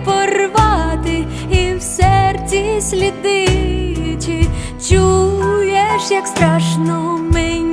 Порвати і в серці сліди, чи чуєш, як страшно мені?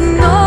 No.